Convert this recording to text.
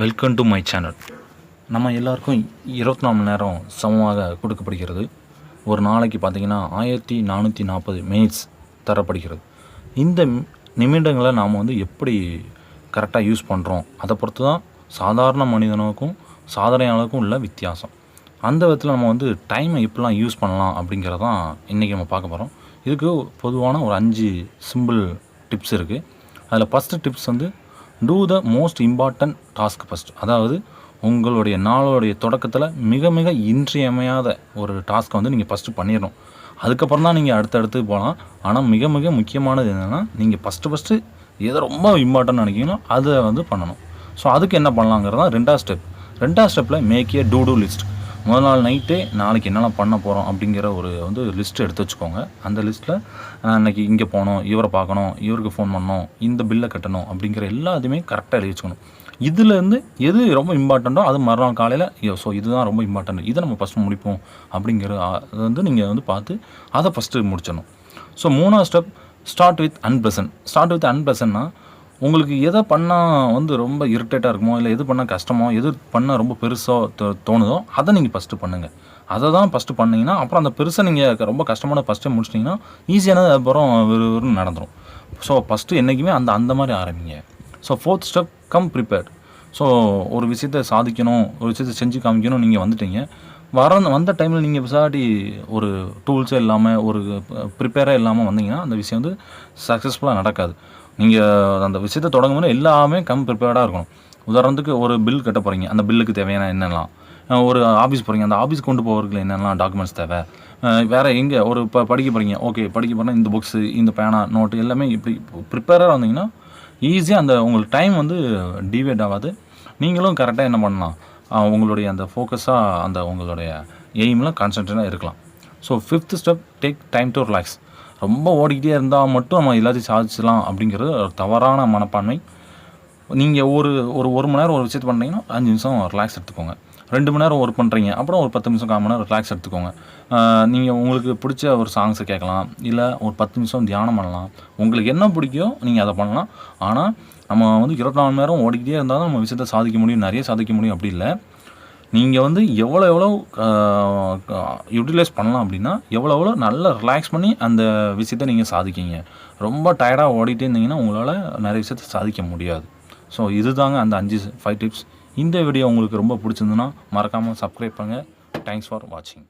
Welcome to my channel நம்ம எல்லாருக்கும் இருபத்தி நாலு மணி நேரம் சமமாக கொடுக்கப்படுகிறது. ஒரு நாளைக்கு பார்த்தீங்கன்னா ஆயிரத்தி நானூற்றி நாற்பது மினிட்ஸ் தரப்படுகிறது. இந்த நிமிடங்களை நாம் வந்து எப்படி கரெக்டாக யூஸ் பண்ணுறோம் அதை பொறுத்து தான் சாதாரண மனிதனுக்கும் சாதனையாளருக்கும் உள்ள வித்தியாசம். அந்த விதத்தில் நம்ம வந்து டைமை எப்படிலாம் யூஸ் பண்ணலாம் அப்படிங்கிறதான் இன்றைக்கி நம்ம பார்க்க போகிறோம் இதுக்கு பொதுவான ஒரு அஞ்சு சிம்பிள் டிப்ஸ் இருக்குது அதில் ஃபஸ்ட்டு டிப்ஸ் வந்து do the most important task first அதாவது உங்களுடைய நாளோடைய தொடக்கத்தில் மிக மிக இன்றியமையாத ஒரு டாஸ்க்கை வந்து நீங்கள் ஃபஸ்ட்டு பண்ணிடணும் அதுக்கப்புறம் தான் நீங்கள் அடுத்தடுத்து போகலாம் ஆனால் மிக மிக முக்கியமானது என்னென்னா நீங்கள் ஃபஸ்ட்டு ஃபஸ்ட்டு எதை ரொம்ப இம்பார்ட்டன்ட் நினைக்கிங்களோ அதை வந்து பண்ணணும். ஸோ அதுக்கு என்ன பண்ணலாங்கிறது தான் ரெண்டாவது ஸ்டெப் ரெண்டாவது ஸ்டெப்பில் make a to do list முதல் நாள் நைட்டே நாளைக்கு என்னெல்லாம் பண்ண போகிறோம் அப்படிங்கிற ஒரு வந்து லிஸ்ட் எடுத்து வச்சுக்கோங்க. அந்த லிஸ்ட்டில் அன்றைக்கி இங்கே போகணும் இவரை பார்க்கணும் இவருக்கு ஃபோன் பண்ணணும் இந்த பில்லை கட்டணும் அப்படிங்கிற எல்லாத்தையுமே கரெக்டாக எழுதி வச்சுக்கணும். இதுலேருந்து எது ரொம்ப இம்பார்ட்டண்ட்டோ அது மறுநாள் காலையில் ஸோ இதுதான் ரொம்ப இம்பார்ட்டன்ட் இதை நம்ம ஃபஸ்ட்டு முடிப்போம் அப்படிங்கிற அதை வந்து நீங்கள் வந்து பார்த்து அதை ஃபஸ்ட்டு முடிச்சிடணும். ஸோ மூணாவது step start with unpleasant start with அன்பிளசன்னா உங்களுக்கு எதை பண்ணால் வந்து ரொம்ப இரிட்டேட்டாக இருக்குமோ இல்லை எது பண்ணால் கஷ்டமோ எது பண்ணால் ரொம்ப பெருசாக தோ- தோணுதோ அதை நீங்கள் ஃபஸ்ட்டு பண்ணுங்கள் அதை தான் ஃபஸ்ட்டு பண்ணிங்கன்னா அப்புறம் அந்த பெருசை நீங்கள் ரொம்ப கஷ்டமான ஃபஸ்ட்டே முடிச்சிட்டிங்கன்னா ஈஸியானது அப்புறம் வெறும் நடந்துடும் ஸோ ஃபஸ்ட்டு என்றைக்குமே அந்த அந்த மாதிரி ஆரம்பிங்க. So fourth step come prepared so ஒரு விஷயத்தை சாதிக்கணும் ஒரு விஷயத்தை செஞ்சு காமிக்கணும் நீங்கள் வந்துட்டீங்க. வர வந்த டைமில் நீங்கள் விசாடி ஒரு டூல்ஸே இல்லாமல் ஒரு ப்ரிப்பேராக இல்லாமல் வந்தீங்கன்னா அந்த விஷயம் வந்து சக்ஸஸ்ஃபுல்லாக நடக்காது. நீங்கள் அந்த விஷயத்தை தொடங்கும் போது எல்லாமே கம் ப்ரிப்பேர்டாக இருக்கணும். உதாரணத்துக்கு ஒரு பில் கட்ட போகிறீங்க அந்த பில்லுக்கு தேவையான என்னெல்லாம்? ஒரு ஆஃபீஸ் போகிறீங்க அந்த ஆஃபீஸ் கொண்டு போகிறதுக்கு என்னெல்லாம் டாக்குமெண்ட்ஸ் தேவை? வேறு எங்கே? ஒரு இப்போ படிக்க போகிறீங்க ஓகே படிக்க போனால் இந்த புக்ஸு இந்த பேனா நோட்டு எல்லாமே இப்படி ப்ரிப்பேராக வந்தீங்கன்னா ஈஸியாக அந்த உங்களுக்கு டைம் வந்து டிவேட் ஆகாது. நீங்களும் கரெக்டாக என்ன பண்ணலாம்? உங்களுடைய அந்த ஃபோக்கஸாக அந்த உங்களுடைய எய்மில் கான்சன்ட்ரேட்டாக இருக்கலாம். So fifth step take time to relax ரொம்ப ஓடிக்கிட்டே இருந்தால் மட்டும் நம்ம எல்லாத்தையும் சாதிச்சிடலாம் அப்படிங்கிறது ஒரு தவறான மனப்பான்மை. நீங்கள் ஒரு ஒரு ஒரு மணி நேரம் ஒரு விஷயத்தை பண்ணுறீங்கன்னா அஞ்சு நிமிஷம் ரிலாக்ஸ் எடுத்துக்கோங்க. ரெண்டு மணி நேரம் ஒர்க் பண்ணுறீங்க அப்புறம் ஒரு பத்து நிமிஷம் கால் மணி நேரம் ரிலாக்ஸ் எடுத்துக்கோங்க. நீங்கள் உங்களுக்கு பிடிச்ச ஒரு சாங்ஸை கேட்கலாம் இல்லை ஒரு பத்து நிமிஷம் தியானம் பண்ணலாம். உங்களுக்கு என்ன பிடிக்கோ நீங்கள் அதை பண்ணலாம். ஆனால் நம்ம வந்து இருபத்தி நாலு மணி நேரம் ஓடிக்கிட்டே இருந்தால் தான் நம்ம விஷயத்தை சாதிக்க முடியும் நிறைய சாதிக்க முடியும். அப்படி இல்லை. நீங்கள் வந்து எவ்வளோ எவ்வளோ யூட்டிலைஸ் பண்ணலாம் அப்படின்னா எவ்வளோ எவ்வளோ நல்லா ரிலாக்ஸ் பண்ணி அந்த விஷயத்தை நீங்கள் சாதிக்கீங்க. ரொம்ப டயர்டாக ஓடிட்டே இருந்தீங்கன்னா உங்களால் நிறைய விஷயத்தை சாதிக்க முடியாது. ஸோ இதுதாங்க அந்த அஞ்சு ஃபைவ் டிப்ஸ் இந்த வீடியோ உங்களுக்கு ரொம்ப பிடிச்சிருந்துன்னா மறக்காமல் சப்ஸ்கிரைப் பண்ணுங்கள் தேங்க்ஸ் ஃபார் வாட்சிங்